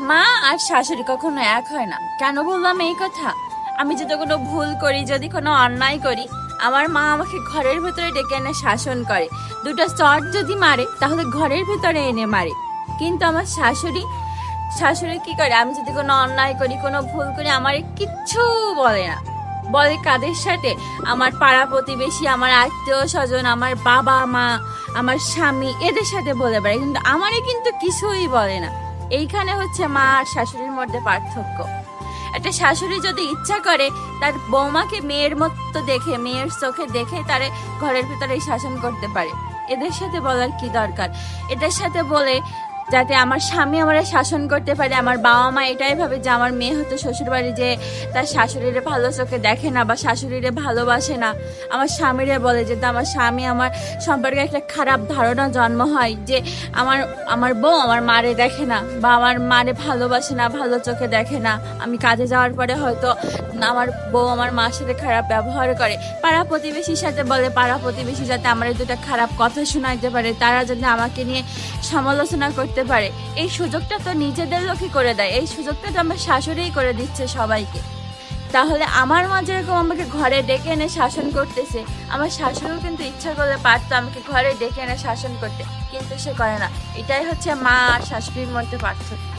মা আর শাশুড়ি কখনো এক হয় না। কেন বললাম এই কথা? আমি যদি কোনো ভুল করি, যদি কোনো অন্যায় করি, আমার মা আমাকে ঘরের ভেতরে ডেকে এনে শাসন করে। দুটো চট যদি মারে, তাহলে ঘরের ভেতরে এনে মারে। কিন্তু আমার শাশুড়ি শাশুড়ি কি করে? আমি যদি কোনো অন্যায় করি, কোনো ভুল করি, আমার কিচ্ছু বলে না। বলে কাদের সাথে? আমার পাড়া প্রতিবেশী, আমার আত্মীয় স্বজন, আমার বাবা মা, আমার স্বামী, এদের সাথে বলে বেড়ায়। কিন্তু আমারে কিন্তু কিছুই বলে না। এইখানে হচ্ছে মা আর শাশুড়ির মধ্যে পার্থক্য। একটা শাশুড়ি যদি ইচ্ছা করে, তার বৌমাকে মেয়ের মতো দেখে, মেয়ের চোখে দেখে তারে ঘরের ভিতরে শাসন করতে পারে। এদের সাথে বলার কি দরকার? এদের সাথে বলে যাতে আমার স্বামী আমার শাসন করতে পারে, আমার বাবা মা এটাই ভাবে যে আমার মেয়ে হতো শ্বশুর বাড়ি যে তার শাশুড়িরে ভালো চোখে দেখে না বা শাশুড়িরে ভালোবাসে না, আমার স্বামীরে বলে যে আমার স্বামী আমার সম্পর্কে একটা খারাপ ধারণা জন্ম হয় যে আমার আমার বউ আমার মারে দেখে না বা আমার মারে ভালোবাসে না, ভালো চোখে দেখে না। আমি কাজে যাওয়ার পরে হয়তো আমার বউ আমার মার সাথে খারাপ ব্যবহার করে। পাড়া প্রতিবেশীর সাথে বলে, পাড়া প্রতিবেশী যাতে আমার দুটা খারাপ কথা শোনাইতে পারে, তারা যাতে আমাকে নিয়ে সমালোচনা করতে পারে। এই সুযোগটা তো নিজেদের লোকই করে দেয়। এই সুযোগটা তো আমার শাশুড়িই করে দিচ্ছে সবাইকে। তাহলে আমার মা যেরকম আমাকে ঘরে ডেকে এনে শাসন করতেছে, আমার শাশুড়িও কিন্তু ইচ্ছা করলে পারতো আমাকে ঘরে ডেকে এনে শাসন করতে, কিন্তু সে করে না। এটাই হচ্ছে মা আর শাশুড়ির মধ্যে পার্থক্য।